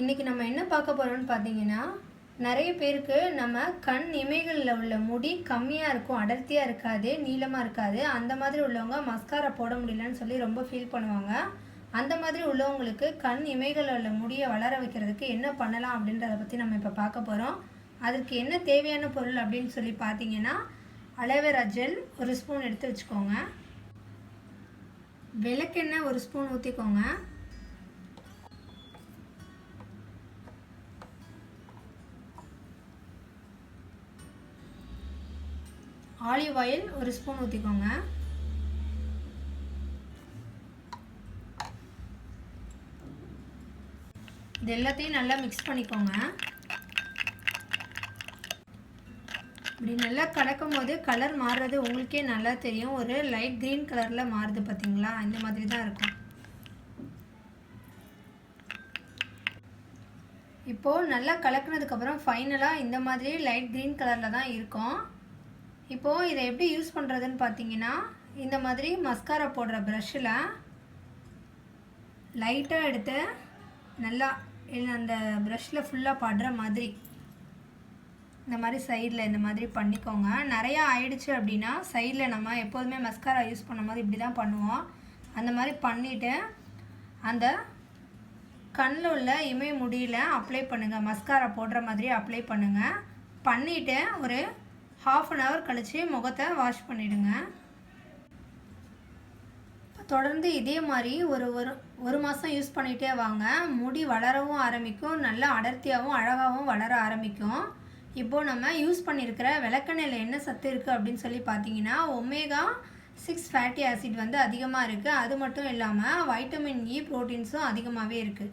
இன்றைக்கி நம்ம என்ன பார்க்க போகிறோம்னு பார்த்தீங்கன்னா நிறைய பேருக்கு நம்ம கண் இமைகளில் உள்ள முடி கம்மியாக இருக்கும் அடர்த்தியாக இருக்காது நீளமாக இருக்காது. அந்த மாதிரி உள்ளவங்க மஸ்காரா போட முடியலன்னு சொல்லி ரொம்ப ஃபீல் பண்ணுவாங்க. அந்த மாதிரி உள்ளவங்களுக்கு கண் இமைகளில் உள்ள முடியை வளர வைக்கிறதுக்கு என்ன பண்ணலாம் அப்படின்றத பற்றி நம்ம இப்போ பார்க்க போகிறோம் அதுக்கு என்ன தேவையான பொருள் அப்படின்னு சொல்லி பார்த்தீங்கன்னா அலோவேரா ஜெல் ஒரு ஸ்பூன் எடுத்து வச்சுக்கோங்க. விளக்கெண்ணெய் ஒரு ஸ்பூன் ஊற்றிக்கோங்க ஆலிவ் ஆயில் ஒரு ஸ்பூன் ஊற்றிக்கோங்க இது எல்லாத்தையும் நல்லா மிக்ஸ் பண்ணிக்கோங்க. இப்படி நல்லா கலக்கும் போது கலர் மாறுறது உங்களுக்கே நல்லா தெரியும். ஒரு லைட் க்ரீன் கலரில் மாறுது பார்த்தீங்களா இந்த மாதிரி தான் இருக்கும். இப்போது நல்லா கலக்குனதுக்கப்புறம் ஃபைனலாக இந்த மாதிரி லைட் க்ரீன் கலரில் தான் இருக்கும். இப்போது இதை எப்படி யூஸ் பண்ணுறதுன்னு பார்த்தீங்கன்னா இந்த மாதிரி மஸ்காரா போடுற ப்ரஷ்ஷில் லைட்டாக எடுத்து நல்லா இல்லை அந்த ப்ரஷ்ஷில் ஃபுல்லாக படுற மாதிரி இந்த மாதிரி சைடில் இந்த மாதிரி பண்ணிக்கோங்க. நிறையா ஆயிடுச்சு அப்படின்னா சைடில் நம்ம எப்போதுமே மஸ்காரா யூஸ் பண்ணும்போது இப்படி தான் பண்ணுவோம். அந்த மாதிரி பண்ணிவிட்டு அந்த கண்ணில் உள்ள இமை முடியில் அப்ளை பண்ணுங்கள் மஸ்காரா போடுற மாதிரி அப்ளை பண்ணுங்கள் பண்ணிவிட்டு ஒரு ஹாஃப் அன் ஹவர் கழித்து முகத்தை வாஷ் பண்ணிவிடுங்க தொடர்ந்து இதே மாதிரி ஒரு ஒரு ஒரு மாதம் யூஸ் பண்ணிகிட்டே வாங்க. முடி வளரவும் ஆரம்பிக்கும். நல்லா அடர்த்தியாகவும் அழகாகவும் வளர ஆரம்பிக்கும். இப்போது நம்ம யூஸ் பண்ணியிருக்கிற விளக்கெண்ணெயில் என்ன சத்து இருக்குது அப்படின்னு சொல்லி பார்த்தீங்கன்னா ஒமேகா சிக்ஸ் ஃபேட்டி ஆசிட் வந்து அதிகமாக இருக்குது அது மட்டும் இல்லாமல் வைட்டமின் இ e ப்ரோட்டீன்ஸும் அதிகமாகவே இருக்குது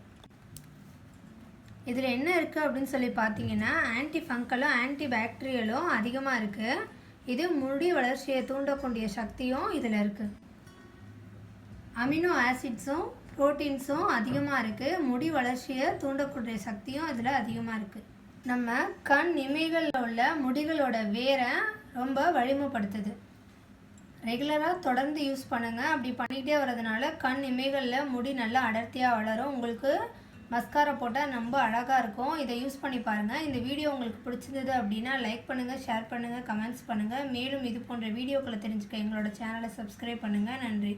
இதில் என்ன இருக்குது அப்படின்னு சொல்லி பார்த்தீங்கன்னா ஆன்டி ஃபங்கலும் ஆன்டி பாக்டீரியலும் அதிகமாக இருக்குது இது முடி வளர்ச்சியை தூண்டக்கூடிய சக்தியும் இதில் இருக்குது அமினோ ஆசிட்ஸும் ப்ரோட்டீன்ஸும் அதிகமாக இருக்குது முடி வளர்ச்சியை தூண்டக்கூடிய சக்தியும் இதில் அதிகமாக இருக்குது நம்ம கண் இமைகளில் உள்ள முடிகளோட வேரை ரொம்ப வலிமைப்படுத்துது. ரெகுலராக தொடர்ந்து யூஸ் பண்ணுங்கள் அப்படி பண்ணிகிட்டே வரதுனால கண் இமைகளில் முடி நல்லா அடர்த்தியாக வளரும். உங்களுக்கு மஸ்காரா போட்டால் ரொம்ப அழகாக இருக்கும். இதை யூஸ் பண்ணி பாருங்கள் இந்த வீடியோ உங்களுக்கு பிடிச்சிருந்தது அப்படின்னா லைக் பண்ணுங்கள் ஷேர் பண்ணுங்கள் கமெண்ட்ஸ் பண்ணுங்கள் மேலும் இது போன்ற வீடியோக்களை தெரிஞ்சுக்க எங்களோட சேனலை சப்ஸ்கிரைப் பண்ணுங்கள் நன்றி.